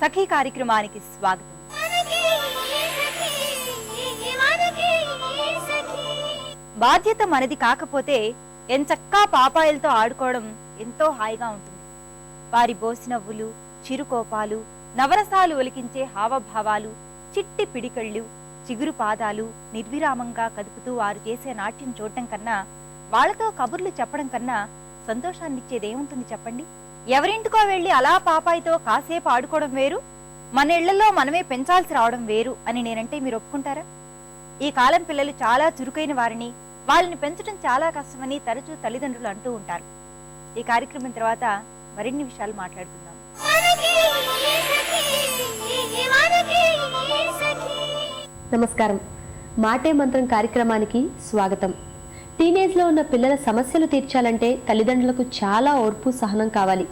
సఖీ కార్యక్రమానికి స్వాగతం. బాధ్యత మనది కాకపోతే ఎంచక్కా పాపాయిలతో ఆడుకోవడం ఎంతో హాయిగా ఉంటుంది. వారి బోసినవ్వులు చిరుకోపాలు నవరసాలు ఒలికించే హావభావాలు చిట్టి పిడికళ్ళు చిగురు పాదాలు నిర్విరామంగా కదుపుతూ వారు చేసే నాట్యం చూడటం కన్నా వాళ్ళతో కబుర్లు చెప్పడం కన్నా సంతోషాన్నిచ్చేదేముంటుంది చెప్పండి? ఎవరింటికో వెళ్ళి అలా పాపాయితో కాసేపు ఆడుకోవడం వేరు? మన ఇళ్ళలో మనమే పెంచాల్సి రావడం వేరు అని నేనంటే మీరు ఒప్పుకుంటారా? ఈ కాలం పిల్లలు చాలా చురుకైన వారిని వాళ్ళని పెంచడం చాలా కష్టమని తరచూ తల్లిదండ్రులు అంటూ ఉంటారు. ఈ కార్యక్రమం తర్వాత మరిన్ని విషయాలు మాట్లాడుకుందాం. నమస్కారం. మాటే మంత్రం కార్యక్రమానికి స్వాగతం. టీనేజ్లో ఉన్న పిల్లల సమస్యలు తీర్చాలంటే తల్లిదండ్రులకు చాలా ఓర్పు సహనం కావాలి.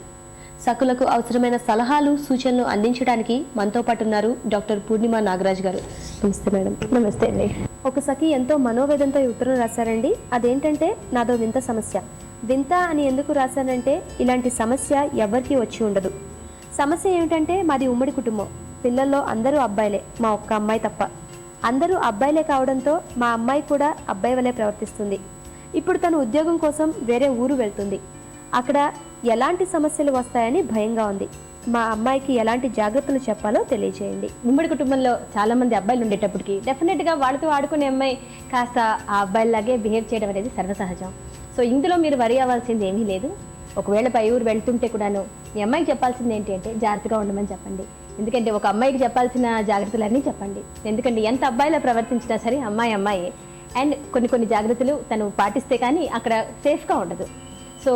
సకులకు అవసరమైన సలహాలు సూచనలు అందించడానికి మనతో పాటు ఉన్నారు డాక్టర్ పూర్ణిమ నాగరాజ్ గారు. నమస్తే మేడం. నమస్తే అండి. ఒక సఖి ఎంతో మనోవేదంతో ఈ ఉత్తరం రాశారండి. అదేంటంటే నాదో వింత సమస్య. వింత అని ఎందుకు రాశానంటే ఇలాంటి సమస్య ఎవరికీ వచ్చి ఉండదు. సమస్య ఏమిటంటే మాది ఉమ్మడి కుటుంబం. పిల్లల్లో అందరూ అబ్బాయిలే మా ఒక్క అమ్మాయి తప్ప. అందరూ అబ్బాయిలే కావడంతో మా అమ్మాయి కూడా అబ్బాయి వలె ప్రవర్తిస్తుంది. ఇప్పుడు తను ఉద్యోగం కోసం వేరే ఊరు వెళ్తుంది. అక్కడ ఎలాంటి సమస్యలు వస్తాయని భయంగా ఉంది. మా అమ్మాయికి ఎలాంటి జాగ్రత్తలు చెప్పాలో తెలియజేయండి ఉమ్మడి కుటుంబంలో చాలా మంది అబ్బాయిలు ఉండేటప్పటికి డెఫినెట్గా వాళ్ళతో ఆడుకునే అమ్మాయి కాస్త ఆ అబ్బాయిలాగే బిహేవ్ చేయడం అనేది సర్వసహజం. సో ఇందులో మీరు వరి అవ్వాల్సింది ఏమీ లేదు. ఒకవేళ పై ఊరు వెళ్తుంటే కూడాను మీ అమ్మాయికి చెప్పాల్సింది ఏంటి అంటే జాగ్రత్తగా ఉండమని చెప్పండి. ఎందుకంటే ఒక అమ్మాయికి చెప్పాల్సిన జాగ్రత్తలన్నీ చెప్పండి. ఎందుకంటే ఎంత అబ్బాయిలా ప్రవర్తించినా సరే అమ్మాయి అమ్మాయి. అండ్ కొన్ని కొన్ని జాగ్రత్తలు తను పాటిస్తే కానీ అక్కడ సేఫ్గా ఉండదు. సో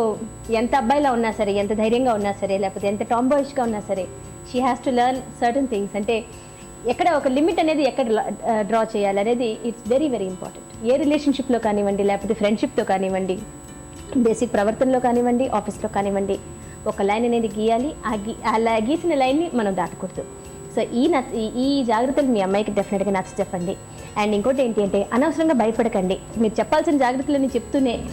ఎంత అబ్బాయిలా ఉన్నా సరే ఎంత ధైర్యంగా ఉన్నా సరే లేకపోతే ఎంత టాంబాయిష్గా ఉన్నా సరే she has to learn certain things అంటే ఎక్కడ ఒక లిమిట్ అనేది ఎక్కడ డ్రా చేయాలి అనేది ఇట్స్ వెరీ వెరీ ఇంపార్టెంట్ ఏ రిలేషన్షిప్లో కానివ్వండి లేకపోతే ఫ్రెండ్షిప్తో కానివ్వండి బేసిక్ ప్రవర్తనలో కానివ్వండి ఆఫీస్లో కానివ్వండి ఒక లైన్ అనేది గీయాలి. ఆ గీ అలా గీసిన లైన్ని మనం దాటకూడదు. సో ఈ ఈ- జాగ్రత్తలు మీ అమ్మాయికి డెఫినెట్గా నచ్చ చెప్పండి. అండ్ ఇంకోటి ఏంటి అంటే అనవసరంగా భయపడకండి. మీరు చెప్పాల్సిన జాగ్రత్తలని చెప్తూనే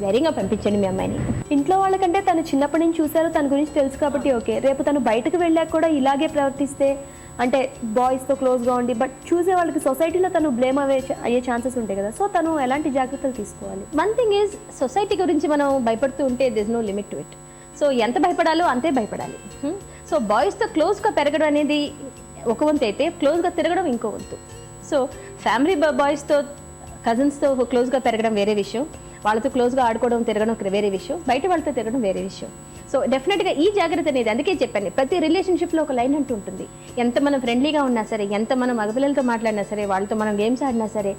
ధైర్యంగా పంపించండి మీ అమ్మాయిని. ఇంట్లో వాళ్ళకంటే తను చిన్నప్పటి నుంచి చూశారు తన గురించి తెలుసు కాబట్టి ఓకే. రేపు తను బయటకు వెళ్ళాక కూడా ఇలాగే ప్రవర్తిస్తే అంటే బాయ్స్తో క్లోజ్గా ఉండి బట్ చూసే వాళ్ళకి సొసైటీలో తను బ్లేమ్ అవే అయ్యే ఛాన్సెస్ ఉంటాయి కదా. సో తను ఎలాంటి జాగ్రత్తలు తీసుకోవాలి? వన్ థింగ్ ఈజ్ సొసైటీ గురించి మనం భయపడుతూ ఉంటే this no limit to it so ఎంత భయపడాలో అంతే భయపడాలి. సో బాయ్స్తో క్లోజ్గా పెరగడం అనేది ఒక వంతు అయితే క్లోజ్గా తిరగడం ఇంకో వంతు. సో ఫ్యామిలీ బాయ్స్తో కజిన్స్తో క్లోజ్గా పెరగడం వేరే విషయం. వాళ్ళతో క్లోజ్గా ఆడుకోవడం తిరగడం వేరే విషయం. బయట వాళ్ళతో తిరగడం వేరే విషయం. సో డెఫినెట్గా ఈ జాగ్రత్త అనేది అందుకే చెప్పాను. ప్రతి రిలేషన్షిప్లో ఒక లైన్ అంటూ ఉంటుంది. ఎంత మనం ఫ్రెండ్లీగా ఉన్నా సరే ఎంత మనం మగపిల్లలతో మాట్లాడినా సరే వాళ్ళతో మనం గేమ్స్ ఆడినా సరే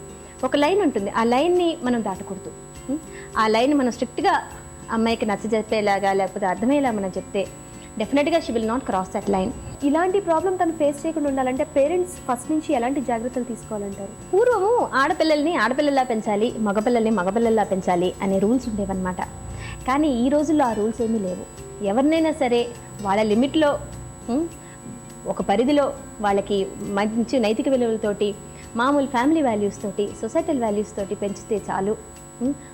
ఒక లైన్ ఉంటుంది. ఆ లైన్ని మనం దాటకూడదు. ఆ లైన్ మనం స్ట్రిక్ట్గా అమ్మాయికి నచ్చ చెప్పేలాగా లేకపోతే అర్థమయ్యేలా మనం చెప్తే డెఫినెట్గా she will not cross that line ఇలాంటి ప్రాబ్లం తను ఫేస్ చేయకుండా ఉండాలంటే పేరెంట్స్ ఫస్ట్ నుంచి ఎలాంటి జాగ్రత్తలు తీసుకోవాలంటారు? పూర్వము ఆడపిల్లల్ని ఆడపిల్లల్లా పెంచాలి మగపిల్లల్ని మగపిల్లల్లా పెంచాలి అనే రూల్స్ ఉండేవన్నమాట. కానీ ఈ రోజుల్లో ఆ రూల్స్ ఏమీ లేవు. ఎవరినైనా సరే వాళ్ళ లిమిట్లో ఒక పరిధిలో వాళ్ళకి మంచి నైతిక విలువలతోటి మామూలు ఫ్యామిలీ వాల్యూస్ తోటి సొసైటల్ వాల్యూస్ తోటి పెంచితే చాలు.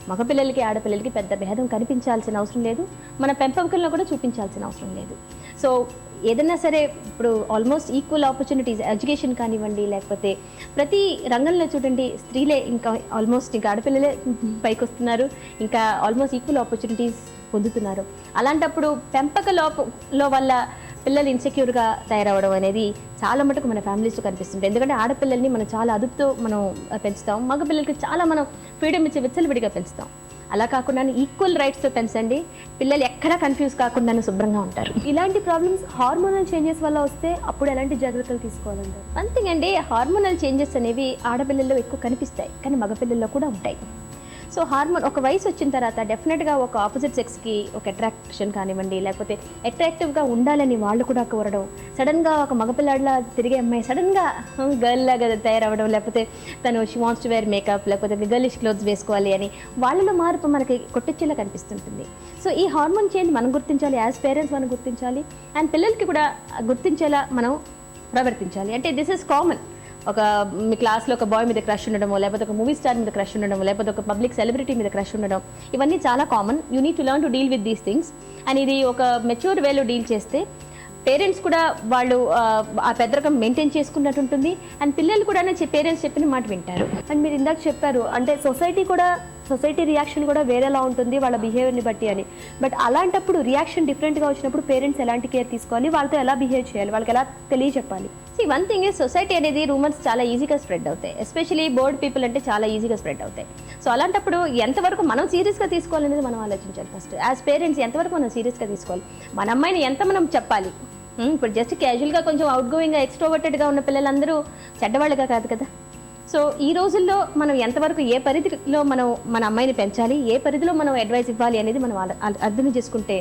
మగపిల్లలకి ఆడపిల్లలకి పెద్ద భేదం కనిపించాల్సిన అవసరం లేదు. మన పెంపకంలో కూడా చూపించాల్సిన అవసరం లేదు. సో ఏదైనా సరే ఇప్పుడు ఆల్మోస్ట్ ఈక్వల్ ఆపర్చునిటీస్ ఎడ్యుకేషన్ కానివ్వండి లేకపోతే ప్రతి రంగంలో చూడండి స్త్రీలే ఇంకా ఆల్మోస్ట్ ఇంకా ఆడపిల్లలే పైకి వస్తున్నారు ఇంకా ఆల్మోస్ట్ ఈక్వల్ ఆపర్చునిటీస్ పొందుతున్నారు. అలాంటప్పుడు పెంపక లోపంలో వల్ల పిల్లలు ఇన్సెక్యూర్గా తయారవడం అనేది చాలా మటుకు మన ఫ్యామిలీస్లో కనిపిస్తుంది ఎందుకంటే ఆడపిల్లల్ని మనం చాలా అదుపుతో మనం పెంచుతాం. మగ పిల్లలకి చాలా మనం ఫ్రీడమ్ ఇచ్చి విచ్చలవిడిగా పెంచుతాం. అలా కాకుండా ఈక్వల్ రైట్స్తో పెంచండి. పిల్లలు ఎక్కడా కన్ఫ్యూజ్ కాకుండా శుభ్రంగా ఉంటారు. ఇలాంటి ప్రాబ్లమ్స్ హార్మోనల్ చేంజెస్ వల్ల వస్తే అప్పుడు ఎలాంటి జాగ్రత్తలు తీసుకోవాలంటారు? అండి హార్మోనల్ చేంజెస్ అనేవి ఆడపిల్లల్లో ఎక్కువ కనిపిస్తాయి. కానీ మగపిల్లల్లో కూడా ఉంటాయి. సో హార్మోన్ ఒక వయసు వచ్చిన తర్వాత డెఫినెట్గా ఒక ఆపోజిట్ సెక్స్కి ఒక అట్రాక్షన్ కానివ్వండి లేకపోతే అట్రాక్టివ్గా ఉండాలని వాళ్ళు కూడా కోరడం సడన్గా ఒక మగపిల్లాడిలా తిరిగే అమ్మాయి సడన్గా గర్ల్ లాగా తయారవడం లేకపోతే తను she wants to wear makeup లేకపోతే గర్లిష్ క్లోత్స్ వేసుకోవాలి అని వాళ్ళలో మార్పు మనకి కొట్టించేలా కనిపిస్తుంటుంది. సో ఈ హార్మోన్ చేంజ్ మనం గుర్తించాలి యాజ్ పేరెంట్స్ మనం గుర్తించాలి అండ్ పిల్లలకి కూడా గుర్తించేలా మనం ప్రవర్తించాలి. అంటే దిస్ ఇస్ కామన్ ఒక మీ క్లాస్లో ఒక బాయ్ మీద క్రష్ ఉండడమో లేకపోతే ఒక మూవీ స్టార్ మీద క్రష్ ఉండడమో లేకపోతే ఒక పబ్లిక్ సెలబ్రిటీ మీద క్రష్ ఉండడం ఇవన్నీ చాలా common you need to learn to deal with these things and ఇది ఒక మెచ్యూర్ వేలో డీల్ చేస్తే పేరెంట్స్ కూడా వాళ్ళు ఆ, పెద్దరకం మెయింటైన్ చేసుకున్నట్టు ఉంటుంది. అండ్ పిల్లలు కూడా పేరెంట్స్ చెప్పిన మాట వింటారు. అండ్ మీరు ఇందాక చెప్పారు అంటే సొసైటీ కూడా సొసైటీ రియాక్షన్ కూడా వేరేలా ఉంటుంది వాళ్ళ బిహేవియర్ని బట్టి అని. బట్ అలాంటప్పుడు రియాక్షన్ డిఫరెంట్గా వచ్చినప్పుడు పేరెంట్స్ ఎలాంటి కేర్ తీసుకోవాలి? వాళ్ళతో ఎలా బిహేవ్ చేయాలి? వాళ్ళకి ఎలా తెలియచెప్పాలి see one thing is society అనేది రూమర్స్ చాలా ఈజీగా స్ప్రెడ్ అవుతాయి. ఎస్పెషలీ బోర్డ్ పీపుల్ అంటే చాలా ఈజీగా స్ప్రెడ్ అవుతాయి. సో అలాంటప్పుడు ఎంతవరకు మనం సీరియస్గా తీసుకోవాలనేది మనం ఆలోచించాలి ఫస్ట్ యాజ్ పేరెంట్స్ ఎంతవరకు మనం సీరియస్గా తీసుకోవాలి? మన అమ్మాయిని ఎంత మనం చెప్పాలి? Hmm, ఇప్పుడు జస్ట్ క్యాజువల్గా కొంచెం అవుట్ గోయింగ్గా ఎక్స్ట్రోవర్టెడ్గా ఉన్న పిల్లలందరూ చెడ్డవాళ్ళుగా కాదు కదా? సో ఈ రోజుల్లో మనం ఎంతవరకు ఏ పరిధిలో మనం మన అమ్మాయిని పెంచాలి ఏ పరిధిలో మనం అడ్వైస్ ఇవ్వాలి అనేది మనం అర్థం చేసుకుంటే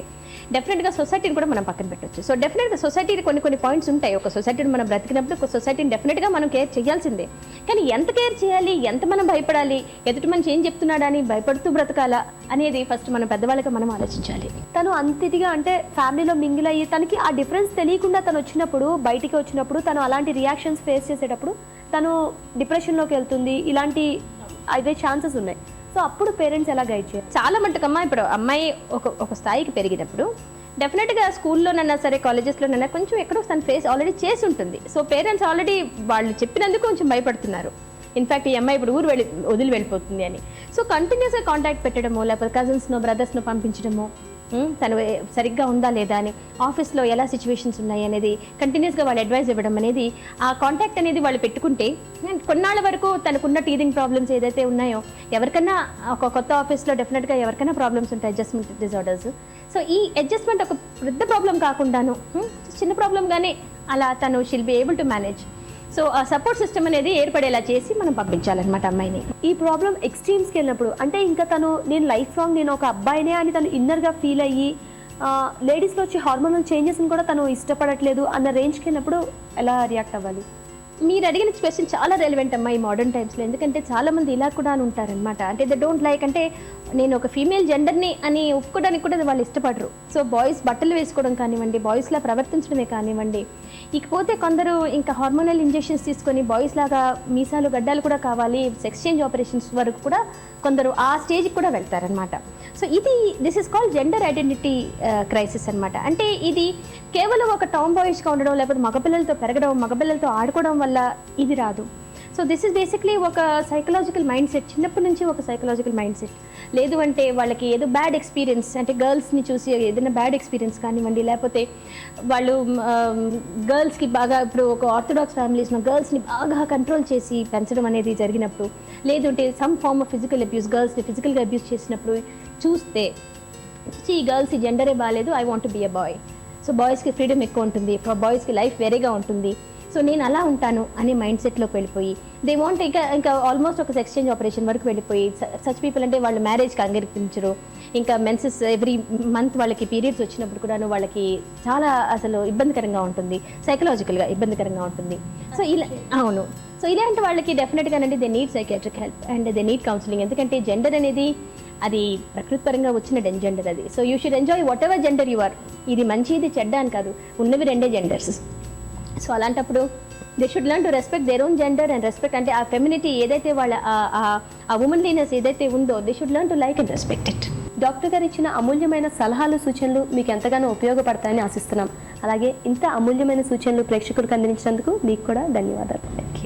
డెఫినెట్గా సొసైటీని కూడా మనం పక్కన పెట్టొచ్చు. సో డెఫినెట్గా సొసైటీకి కొన్ని కొన్ని పాయింట్స్ ఉంటాయి. ఒక సొసైటీని మనం బ్రతికినప్పుడు ఒక సొసైటీని డెఫినెట్గా మనం కేర్ చేయాల్సిందే. కానీ ఎంత కేర్ చేయాలి ఎంత మనం భయపడాలి ఎదుటి మనిషి ఏం చెప్తున్నాడని భయపడుతూ బ్రతకాలా అనేది ఫస్ట్ మనం పెద్దవాళ్ళకి మనం ఆలోచించాలి. తను అంతిదిగా అంటే ఫ్యామిలీలో మింగిల్ అయ్యి తనకి ఆ డిఫరెన్స్ తెలియకుండా తను వచ్చినప్పుడు బయటికి వచ్చినప్పుడు తను అలాంటి రియాక్షన్స్ ఫేస్ చేసేటప్పుడు తను డిప్రెషన్లోకి వెళ్తుంది. ఇలాంటి అవే ఛాన్సెస్ ఉన్నాయి. సో అప్పుడు పేరెంట్స్ ఎలా గైడ్ చేయాలి? చాలా మటుకమ్మా ఇప్పుడు అమ్మాయి ఒక ఒక స్థాయికి పెరిగినప్పుడు డెఫినెట్గా స్కూల్లోనైనా సరే కాలేజెస్లోనైనా కొంచెం ఎక్కడో తన ఫేస్ ఆల్రెడీ చేసి ఉంటుంది. సో పేరెంట్స్ ఆల్రెడీ వాళ్ళు చెప్పినందుకు కొంచెం భయపడుతున్నారు. ఇన్ఫ్యాక్ట్ ఈ అమ్మాయి ఇప్పుడు ఊరు వెళ్ళి వదిలి వెళ్ళిపోతుంది అని. సో కంటిన్యూస్గా కాంటాక్ట్ పెట్టడమో లేకపోతే కజిన్స్నో బ్రదర్స్నో పంపించడమో తను సరిగ్గా ఉందా లేదా అని ఆఫీస్లో ఎలా సిచ్యువేషన్స్ ఉన్నాయి అనేది కంటిన్యూస్గా వాళ్ళు అడ్వైస్ ఇవ్వడం అనేది ఆ కాంటాక్ట్ అనేది వాళ్ళు పెట్టుకుంటే కొన్నాళ్ళ వరకు తనకున్న టీదింగ్ ప్రాబ్లమ్స్ ఏదైతే ఉన్నాయో ఎవరికైనా ఒక కొత్త ఆఫీస్లో డెఫినెట్గా ఎవరికైనా ప్రాబ్లమ్స్ ఉంటాయి అడ్జస్ట్మెంట్ డిజార్డర్స్ సో ఈ అడ్జస్ట్మెంట్ ఒక పెద్ద ప్రాబ్లం కాకుండాను చిన్న ప్రాబ్లంగానే అలా తను she'll be able to manage so ఆ సపోర్ట్ సిస్టమ్ అనేది ఏర్పడేలా చేసి మనం పంపించాలన్నమాట అమ్మాయిని. ఈ ప్రాబ్లం ఎక్స్ట్రీమ్స్కి వెళ్ళినప్పుడు అంటే ఇంకా తను నేను లైఫ్ లాంగ్ నేను ఒక అబ్బాయినే అని తను ఇన్నర్గా ఫీల్ అయ్యి లేడీస్లో వచ్చే హార్మోనల్ చేంజెస్ని కూడా తను ఇష్టపడట్లేదు అన్న రేంజ్కి వెళ్ళినప్పుడు ఎలా రియాక్ట్ అవ్వాలి? మీరు అడిగిన క్వశ్చన్ చాలా రెలివెంట్ అమ్మా ఈ మోడర్న్ టైమ్స్లో ఎందుకంటే చాలా మంది ఇలా కూడా అని ఉంటారనమాట అంటే దే డోంట్ లైక్ అంటే నేను ఒక ఫీమేల్ జెండర్ని అని ఒప్పుకోవడానికి కూడా వాళ్ళు ఇష్టపడరు. సో బాయ్స్ బట్టలు వేసుకోవడం కానివ్వండి బాయ్స్లా ప్రవర్తించడమే కానివ్వండి. ఇకపోతే కొందరు ఇంకా హార్మోనల్ ఇంజెక్షన్స్ తీసుకొని బాయ్స్ లాగా మీసాలు గడ్డాలు కూడా కావాలి సెక్స్ చేంజ్ ఆపరేషన్స్ వరకు కూడా కొందరు ఆ స్టేజ్కి కూడా వెళ్తారనమాట సో ఇది this is called gender identity crisis అనమాట అంటే ఇది కేవలం ఒక టామ్ బాయ్స్గా ఉండడం లేకపోతే మగపిల్లలతో పెరగడం మగపిల్లలతో ఆడుకోవడం వల్ల ఇది రాదు. సో దిస్ ఇస్ బేసిక్లీ ఒక సైకలాజికల్ మైండ్ సెట్ చిన్నప్పటి నుంచి ఒక సైకలాజికల్ మైండ్ సెట్ లేదు అంటే వాళ్ళకి ఏదో బ్యాడ్ ఎక్స్పీరియన్స్ అంటే గర్ల్స్ని చూసి ఏదైనా బ్యాడ్ ఎక్స్పీరియన్స్ కానివ్వండి లేకపోతే వాళ్ళు um, గర్ల్స్కి బాగా ఇప్పుడు ఒక ఆర్థడాక్స్ ఫ్యామిలీస్లో గర్ల్స్ని బాగా కంట్రోల్ చేసి పెంచడం అనేది జరిగినప్పుడు లేదంటే some form of physical abuse గర్ల్స్ని ఫిజికల్గా అబ్యూస్ చేసినప్పుడు చూస్తే ఈ గర్ల్స్ ఈ జెండరే బాగాలేదు I want be a boy so బాయ్స్కి ఫ్రీడమ్ ఎక్కువ ఉంటుంది. బాయ్స్కి లైఫ్ వేరేగా ఉంటుంది. సో నేను అలా ఉంటాను అనే మైండ్ సెట్లోకి వెళ్ళిపోయి దే వాంట్ ఇంకా ఇంకా ఆల్మోస్ట్ ఒక ఎక్స్చేంజ్ ఆపరేషన్ వరకు వెళ్ళిపోయి సచ్ పీపుల్ అంటే వాళ్ళు మ్యారేజ్కి అంగీకరించరు. ఇంకా మెన్సెస్ ఎవ్రీ మంత్ వాళ్ళకి పీరియడ్స్ వచ్చినప్పుడు కూడాను వాళ్ళకి చాలా అసలు ఇబ్బందికరంగా ఉంటుంది. సైకలాజికల్గా ఇబ్బందికరంగా ఉంటుంది. సో ఇలా అవును. సో ఇలాంటి వాళ్ళకి డెఫినెట్గానండి they need psychiatric help and they need counselling ఎందుకంటే జెండర్ అనేది అది ప్రకృతి పరంగా వచ్చిన జెండర్ అది. So you should enjoy whatever gender you are ఇది మంచి ఇది చెడ్డ అని కాదు. ఉన్నవి రెండే జెండర్స్ సో అలాంటప్పుడు they should learn to respect their own gender and respect అంటే ఆ ఫెమినిటీ ఏదైతే వాళ్ళ ఆ- ఉమెన్లీనెస్ ఏదైతే ఉందో they should learn to like and respect it doctor గారు ఇచ్చిన అమూల్యమైన సలహాలు సూచనలు మీకు ఎంతగానో ఉపయోగపడతాయని ఆశిస్తున్నాం. అలాగే ఇంత అమూల్యమైన సూచనలు ప్రేక్షకులకు అందించినందుకు మీకు కూడా ధన్యవాదాలు.